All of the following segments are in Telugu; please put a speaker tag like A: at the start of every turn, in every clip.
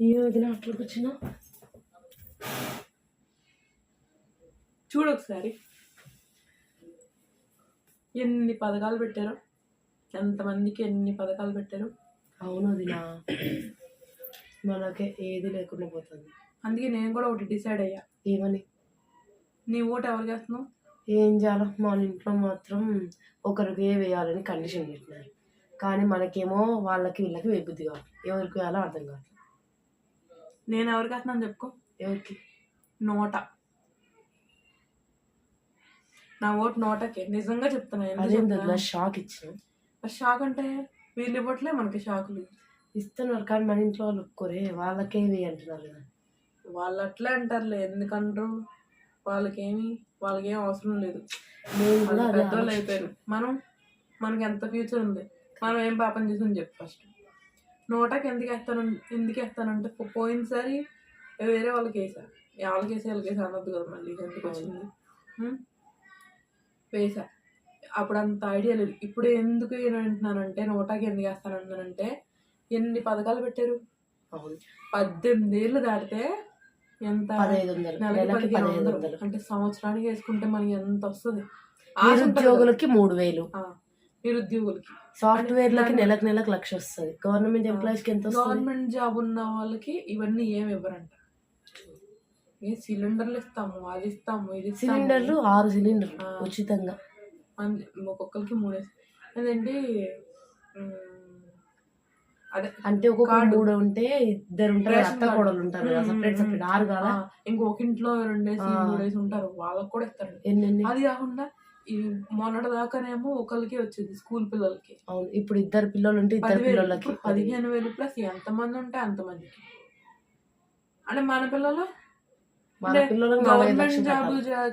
A: ఈ వదిన అట్లా కూర్చున్నా
B: చూడు ఒకసారి. ఎన్ని పథకాలు పెట్టారు? ఎంతమందికి ఎన్ని పథకాలు పెట్టారు?
A: అవును వదిన. మనకే ఏది లేకుండా పోతుంది.
B: అందుకే నేను కూడా ఒకటి డిసైడ్ అయ్యా.
A: ఏమని?
B: నీ ఓటు ఎవరికి వేస్తున్నావు
A: ఏం చేయాలో? మన ఇంట్లో మాత్రం ఒకరికి వేయాలని కండిషన్ పెట్టినారు. కానీ మనకేమో వాళ్ళకి వీళ్ళకి వేబుద్ధి కావాలి ఎవరికి వేయాలో అర్థం కాదు.
B: నేను ఎవరికి వేస్తున్నాను చెప్పుకో.
A: ఎవరికి?
B: నోట. నా ఓటు నోటకే. నిజంగా చెప్తున్నా
A: షాక్ ఇచ్చిన?
B: షాక్ అంటే వీళ్ళు ఇవ్వట్లే మనకి షాకులు.
A: ఇస్తున్నారు కానీ మన ఇంట్లో వాళ్ళు ఒప్పుకోరే. వాళ్ళకే వేయి అంటున్నారు కదా.
B: వాళ్ళు అట్లే అంటారులే. ఎందుకంటారు? వాళ్ళకేమి వాళ్ళకేం అవసరం లేదు. పెద్దోళ్ళు అయిపోయారు. మనం మనకి ఎంత ఫ్యూచర్ ఉంది? మనం ఏం పాపం చేసాం చెప్పు ఫస్ట్ నోటాకి ఎందుకు వేస్తాను ఎందుకు వేస్తానంటే పోయినసారి వేరే వాళ్ళకి వేసా. వాళ్ళకి వేసా వాళ్ళకి వేసా అనొద్దు కదా మళ్ళీ ఎందుకు వచ్చింది? వేసా. అప్పుడు అంత ఐడియా లేదు. ఇప్పుడు ఎందుకు ఏంటంటున్నానంటే నోటాకి ఎందుకు వేస్తానంటున్నానంటే ఎన్ని పథకాలు పెట్టారు?
A: అవును.
B: పద్దెనిమిది ఏళ్ళు దాటితే ఎంత? అంటే సంవత్సరానికి వేసుకుంటే మనకి ఎంత వస్తుంది.
A: నిరుద్యోగులకి మూడు వేలు.
B: ఆ, నిరుద్యోగులకి.
A: సాఫ్ట్వేర్లకి నెలకు నెలకు లక్ష వస్తుంది. గవర్నమెంట్ ఎంప్లాయీస్కి ఎంత
B: గవర్నమెంట్ జాబ్ ఉన్న వాళ్ళకి ఇవన్నీ ఏం ఇవ్వరంట. ఏ సిలిండర్లు ఇస్తాము అది ఇస్తాము ఇది.
A: సిలిండర్లు ఆరు సిలిండర్లు
B: ఆ.
A: ఉచితంగా.
B: ఒక్కొక్కరికి మూడేసి అదేంటి? ఉమ్, అదే
A: అంటే ఒక్కొక్క
B: కార్డు.
A: మూడు ఉంటే ఇద్దరు ఉంటారు అత్త. కోడలు ఉంటారు సపరేట్ సపరేట్. ఆరు కాదా
B: ఇంకొక ఇంట్లో రెండేసి. మూడేసి ఉంటారు వాళ్ళకి కూడా ఇస్తారు. అది కాకుండా ఈ మొన్నటి దాకానేమో ఒకరికి వచ్చేది స్కూల్ పిల్లలకి.
A: అవును ఇప్పుడు ఇద్దరు పిల్లలు ఉంటే ఇద్దరు పిల్లలకి.
B: పదిహేను వేలు ప్లస్ ఎంతమంది ఉంటే అంతమందికి అంటే మన పిల్లలు? Government job.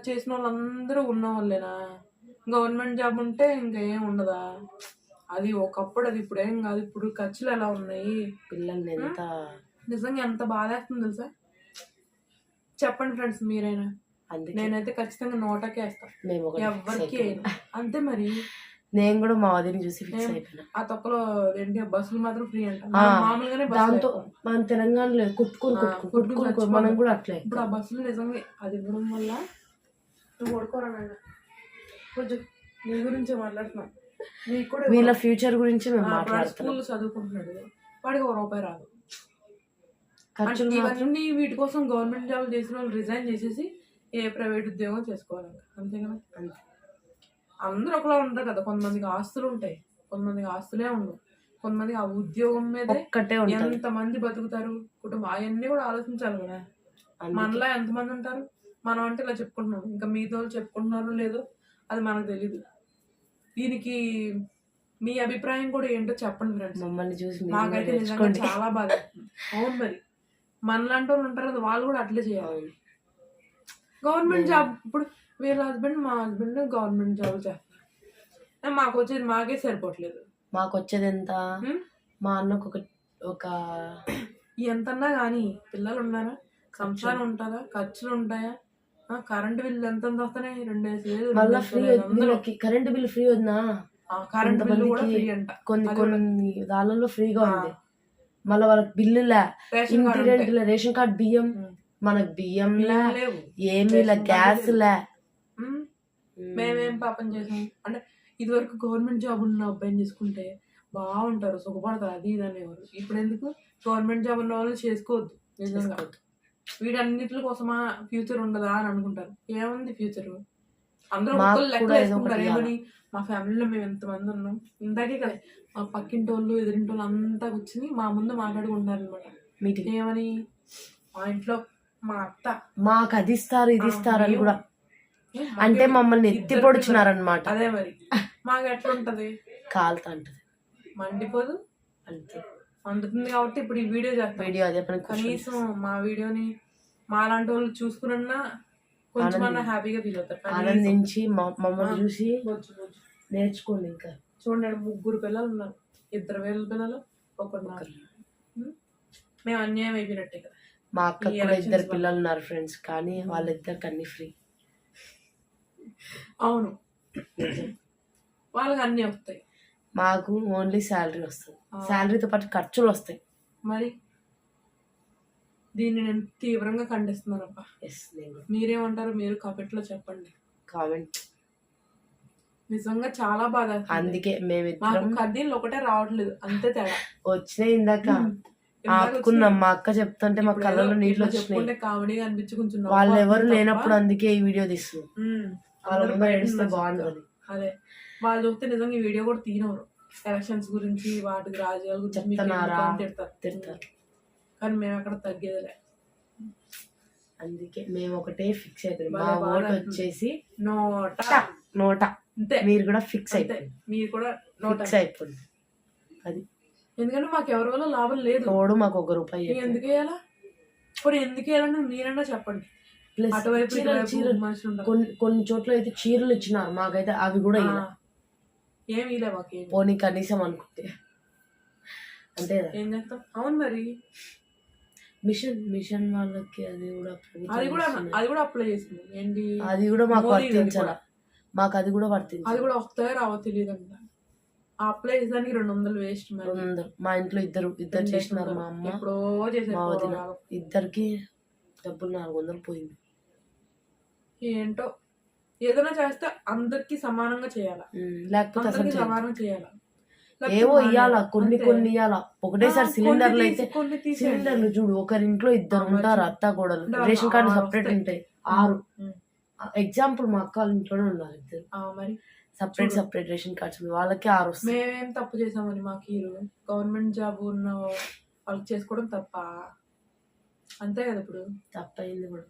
B: చేసిన వాళ్ళందరూ ఉన్న వాళ్ళేనా గవర్నమెంట్ జాబ్ ఉంటే ఇంకా ఏం ఉండదా? అది ఒకప్పుడు అది ఇప్పుడు ఏం కాదు ఇప్పుడు ఖర్చులు ఎలా ఉన్నాయి?
A: పిల్లల్ని ఎంత
B: నిజంగా ఎంత బాధేస్తుంది తెలుసా? చెప్పండి ఫ్రెండ్స్ మీరైనా. నేనైతే ఖచ్చితంగా నోటకే వేస్తా.
A: మేము
B: ఎవరికి. అంతే మరి.
A: నేను కూడా మా వదిని చూసి ఫిక్స్ అయిపోయినా.
B: ఆ తొక్కలో ఏంటి బస్సులు మాత్రం ఫ్రీ అంట. మామూలుగానే
A: దాంతో. మన తెలంగాణలో కొట్టుకుని కొట్టుకుని. మనం కూడా అట్లే
B: ఇప్పుడు ఆ బస్సులు నిజంగా అది ఇవ్వడం వల్ల నువ్వు కొడుకోరా నాయన. కొంచెం నీ గురించే మాట్లాడుతున్నాం. నీకు కూడా
A: వీళ్ళ ఫ్యూచర్ గురించి మేము మాట్లాడుతున్నాం.
B: స్కూల్ చదువుకుంటున్నాడు. వాడికి ఒక రూపాయి రాదు. ఇవన్నీ వీటి కోసం గవర్నమెంట్ జాబ్ చేసిన వాళ్ళు రిజైన్ చేసేసి ఏ ప్రైవేట్ ఉద్యోగం చేసుకోవాలి అంతే కదా?
A: అంతే.
B: అందరూ ఒకలా ఉంటారు కదా. కొంతమందికి ఆస్తులు ఉంటాయి. కొంతమందికి ఆస్తులే ఉండవు. కొంతమందికి ఆ ఉద్యోగం మీదే
A: ఒక్కటే ఉంటుంది.
B: ఎంతమంది బతుకుతారు? కుటుంబం అవన్నీ కూడా ఆలోచించాలి కదా. మనలో ఎంతమంది ఉంటారు? మనం అంటే ఇలా చెప్పుకుంటున్నాం. ఇంకా మీతో చెప్పుకుంటున్నారో లేదో అది మనకు తెలీదు. దీనికి మీ అభిప్రాయం కూడా ఏంటో చెప్పండి ఫ్రెండ్స్.
A: మమ్మల్ని చూసి
B: మాకైతే చాలా బాధ. అవును మరి. మనలాంటి వాళ్ళు ఉంటారు కదా వాళ్ళు కూడా అట్లే చేయాలి. గవర్నమెంట్ జాబ్ ఇప్పుడు వీళ్ళ హస్బెండ్ మా హస్బెండ్ గవర్నమెంట్ జాబ్ చేస్తారు మాకు వచ్చేది మాకే సరిపోవట్లేదు.
A: మాకు వచ్చేది ఎంత? మా అన్నకు ఒక ఒక
B: ఎంతన్నా కానీ పిల్లలు ఉన్నారా సంసారం ఉంటుందా? ఖర్చులు ఉంటాయా కరెంట్ బిల్లు ఎంత వస్తున్నాయి? వేలు
A: మళ్ళా ఫ్రీ. వీళ్ళకి. కరెంట్ బిల్ ఫ్రీ వద్దా?
B: ఆ, కరెంట్ బిల్లు కూడా ఫ్రీ అంట.
A: కొన్ని. కొన్ని దానిలో ఫ్రీగా. ఉంది. మళ్ళీ వాళ్ళకి బిల్లులే.
B: రేషన్
A: ఇంటి
B: కార్డు
A: రేషన్ బియ్యం. మనకు బియ్యం లే
B: బియ్యం లేవు.
A: ఏమీ లే
B: రేషన్
A: గ్యాస్
B: కార్డు
A: లే.
B: ఉమ్. మేమేం పాపం చేసాం. అంటే ఇదివరకు గవర్నమెంట్ జాబ్ ఉన్న అబ్బాయిని చేసుకుంటే బాగుంటారు సుఖపడతారు అది ఇది అనేవారు ఇప్పుడు ఎందుకు? గవర్నమెంట్ జాబ్ ఉన్న వాళ్ళు చేసుకోవద్దు నిజంగా. వీటన్నిటి కోసమా ఫ్యూచర్ ఉండదా అని అనుకుంటారు. ఏముంది ఫ్యూచర్? అందరూ లెక్క వేసుకుంటారు. ఏమని? మా ఫ్యామిలీలో మేము ఎంతమంది ఉన్నాం? ఇందాకే కదా మా పక్కింటి వాళ్ళు ఎదురింటి వాళ్ళు అంతా కూర్చుని మా ముందు మాట్లాడుకుంటున్నారు అనమాట ఏమని? మా ఇంట్లో మా అత్త.
A: మాకు అది ఇస్తారు ఇది ఇస్తారు అని కూడా అంటే మమ్మల్ని ఎత్తి పొడుచున్నారనమాట
B: పిల్లలు. అదే మరి. మాకు ఎట్లా ఉంటది
A: కాలుతా అంటది
B: మండిపోదు?
A: అంతే.
B: వండుతుంది కాబట్టి ఇప్పుడు ఈ వీడియో చేస్తాం.
A: వీడియో అదే పని
B: కనీసం మా వీడియోని మా లాంటి వాళ్ళు చూసుకున్నా కొంచెమన్నా హ్యాపీగా ఫీల్ అవుతారు.
A: ఆనందించి మా- మమ్మల్ని. చూసి. నేర్చుకోండి ఇంకా.
B: చూడండి ముగ్గురు పిల్లలు ఉన్నారు. ఇద్దరు వేల పిల్లలు ఒకరు? మేము అన్యాయం అయిపోయినట్టే కదా.
A: మా అక్క కూడా ఇద్దరు. పిల్లలు ఉన్నారు ఫ్రెండ్స్ కానీ వాళ్ళిద్దరికి అన్ని ఫ్రీ
B: అవును. వాళ్ళకి అన్నీ వస్తాయి.
A: మాకు ఓన్లీ శాలరీ వస్తుంది. శాలరీతో పాటు ఖర్చులు వస్తాయి.
B: మరి? దీన్ని నేను తీవ్రంగా ఖండిస్తున్నానబ్బా.
A: ఎస్ నేను
B: మీరేమంటారు మీరు కామెంట్లో చెప్పండి.
A: కామెంట్
B: నిజంగా చాలా బాధ
A: అందుకే మేమిద్దరం
B: నాకు కన్నీళ్ళు ఒకటే రావట్లేదు. అంతే తేడా.
A: వచ్చినాయి ఇందాక. ఆపుకున్నాం మా అక్క చెప్తుంటే మా కళ్ళలో నీళ్ళు వచ్చినాయి. వాళ్ళు ఎవరు లేనప్పుడు అందుకే ఈ వీడియో
B: బయట
A: ఏడిస్తే బాగుంటుంది
B: అదే. వాళ్ళు చూస్తే నిజంగా ఈ వీడియో కూడా తీనవరు ఎలక్షన్స్ గురించి వాటికి రాజకీయాల గురించి తిడతారు.
A: తిడతారు.
B: కానీ మేము అక్కడ తగ్గేదిలే.
A: అందుకే మేము ఒకటే ఫిక్స్ అయిపోయింది
B: భలే
A: మా ఓటు. వచ్చేసి
B: నోట.
A: నోట.
B: అంతే.
A: మీరు కూడా ఫిక్స్ అయిపోయింది.
B: మీరు కూడా నోట.
A: ఫిక్స్ అయిపోయింది. అది.
B: ఎందుకంటే మాకు ఎవరి వల్ల లాభం లేదు.
A: తోడు మాకు ఒక రూపాయి
B: ఎందుకు వేయాలా ఇప్పుడు ఎందుకు వేయాలని మీరైనా చెప్పండి.
A: ప్లస్
B: అటువైపు
A: చీరలు
B: మనుషులు
A: కొన్ని కొన్ని చోట్ల అయితే చీరలు ఇచ్చినారు. మాకైతే అవి కూడా ఇలా
B: ఆ, ఏం ఇలే మాకేం.
A: పోనీ కనీసం అనుకుంటే. కదా.
B: ఏం చేస్తాం? అవును మరి.
A: మిషన్ మిషన్ వాళ్ళకి అది కూడా
B: అది కూడా. అది కూడా అప్లై చేసింది. ఏంటి?
A: అది కూడా మాకు వర్తించాల.
B: కూడా.
A: మాకు అది కూడా
B: అది
A: వర్తించాలి
B: కూడా వస్తాయో రావో తెలియదు అంట అప్లై చేసేదానికి రెండు వందలు వేస్ట్ మరి
A: రెండు వందలు మా ఇంట్లో ఇద్దరు ఇద్దరు చేసినారు మా అమ్మ
B: ఎప్పుడో చేసారు
A: మా వదిన. ఇద్దరికి డబ్బులు నాలుగు వందలు పోయింది
B: ఏంటో ఏదైనా చేస్తే అందరికి సమానంగా చేయాలా
A: ఉమ్, లేకపోతే అసలు
B: అందరికి
A: చేయదు.
B: సమానం చేయాలా
A: ఏవో
B: లేకపోతే
A: ఇయ్యాలా కొన్ని
B: అంతే.
A: కొన్ని ఇయ్యాలా ఒకటేసారి
B: ఆ,
A: సిలిండర్లు
B: కొన్ని
A: అయితే
B: తీసి- కొన్ని తీసేయండి.
A: సిలిండర్లు చూడు ఒకరి ఇంట్లో ఇద్దరు ఉంటారు. అత్త
B: ఉంటారు.
A: రేషన్ కార్డు సపరేట్
B: వస్తాయి.
A: ఉంటాయి ఆరు
B: ఉమ్.
A: ఎగ్జాంపుల్ మా అక్క వాళ్ళ ఇంట్లోనే ఉన్నారు ఇద్దరు
B: ఆ, మరి
A: సపరేట్. సపరేట్ రేషన్ కార్డ్స్ వాళ్ళకి ఆరు వస్తాయి.
B: మేమేం తప్పు చేసామని మాకు గవర్నమెంట్ జాబ్ ఉన్న వాళ్ళకి చేసుకోవడం తప్ప? అంతే కదా ఇప్పుడు.
A: తప్పయింది కూడా.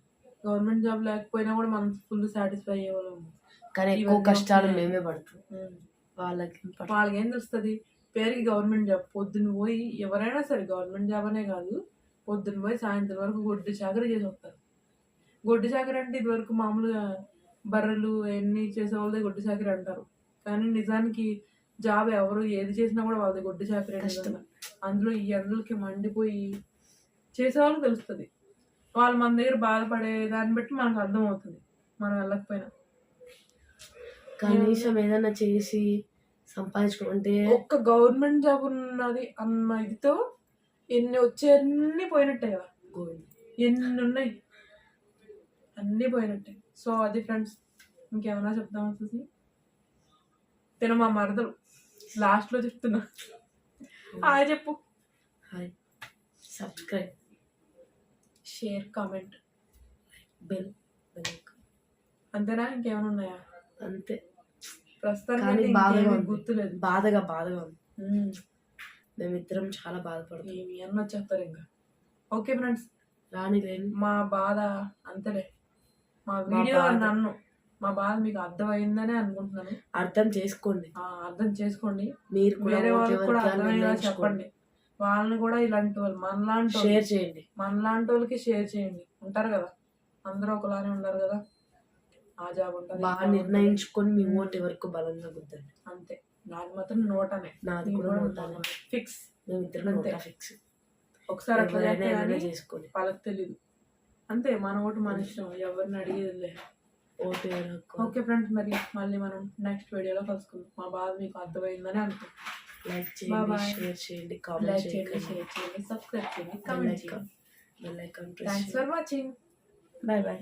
B: గవర్నమెంట్ జాబ్ లేకపోయినా కూడా మనం ఫుల్ సాటిస్ఫై అయ్యేవాళ్ళం.
A: కానీ ఎక్కువ కష్టాలు. మేమే పడుతుంది
B: ఉమ్.
A: వాళ్ళకి.
B: వాళ్ళకి ఏం తెలుస్తుంది? పేరుకి గవర్నమెంట్ జాబ్. పొద్దున్న పోయి ఎవరైనా సరే గవర్నమెంట్ జాబ్ అనే కాదు. పొద్దున్న పోయి సాయంత్రం వరకు గొడ్డు చాకరీ చేసి వస్తారు. గొడ్డు చాకరీ అంటే ఇదివరకు మామూలుగా బర్రెలు ఎన్ని చేసే వాళ్ళదే గొడ్డు చాకరీ అంటారు. కానీ నిజానికి జాబ్ ఎవరు ఏది చేసినా కూడా వాళ్ళది గొడ్డు చాకరీ. అందులో ఈ అందులోకి మండిపోయి చేసే వాళ్ళకి తెలుస్తుంది. వాళ్ళు మన దగ్గర బాధపడే దాన్ని బట్టి మనకు అర్థమవుతుంది. మనం వెళ్ళకపోయినా.
A: కనీసం ఏదైనా చేసి సంపాదించుకుంటే
B: ఒక్క గవర్నమెంట్ జాబ్ ఉన్నది అన్న ఇదితో ఎన్ని వచ్చే అన్ని పోయినట్టే కదా. ఎన్ని ఉన్నాయి? అన్నీ పోయినట్టే. సో అది ఫ్రెండ్స్ ఇంకేమైనా చెప్దామా చూసి? తిన మా మరదలు లాస్ట్లో చెప్తున్నా. హాయ్ చెప్పు.
A: Hi. Subscribe.
B: Share comment.
A: Bell
B: అంతేనా? ఇంకేమైనా ఉన్నాయా?
A: అంతే.
B: ప్రస్తుతానికి. గుర్తులేదు.
A: బాధగా బాధగా ఉంది. మేమిద్దరం చాలా బాధపడుతున్నాం.
B: ఏమి అన్న చెప్తారు ఇంకా. Okay friends.
A: రాని లేని
B: మా బాధ అంతలే. మా వీడియో. నన్ను మా బాధ మీకు అర్థమైందని అనుకుంటున్నాను.
A: అర్థం చేసుకోండి.
B: అర్థం చేసుకోండి.
A: మీరు
B: వేరే వాళ్ళకి కూడా అర్థమయ్యేలా. చెప్పండి. వాళ్ళని కూడా ఇలాంటి వాళ్ళు మనలాంటి
A: షేర్ చేయండి.
B: మనలాంటి వాళ్ళకి షేర్ చేయండి. ఉంటారు కదా? అందరూ ఒకలానే ఉండరు కదా? ఆ జాబ్ ఉంటుంది
A: బాగా. నిర్ణయించుకొని మీ ఓటు ఎవరికి బలంగా గుద్దండి.
B: అంతే. నాకు మాత్రం నోటనే.
A: నాది కూడా నోటానే.
B: ఫిక్స్. అంతే.
A: NOTA fix.
B: ఒకసారి అట్లా
A: చేసుకోండి.
B: వాళ్ళకి తెలియదు అంతే మన ఓటు మన ఇష్టం. ఎవరిని అడిగేది
A: ఓటు ఎవరు హక్కు.
B: ఓకే ఫ్రెండ్స్ మరి మళ్ళీ మనం నెక్స్ట్ వీడియోలో కలుసుకుందాం. మా బాధ మీకు అర్థమైందని అనుకుంటున్నాం.
A: లైక్ చేయండి. షేర్ చేయండి కామెంట్
B: లైక్ చేయండి
A: చేయండి
B: షేర్ చేయండి సబ్స్క్రైబ్ చేయండి కామెంట్
A: ఐకాన్
B: చేయండి.
A: Bell icon
B: thanks for watching
A: bye bye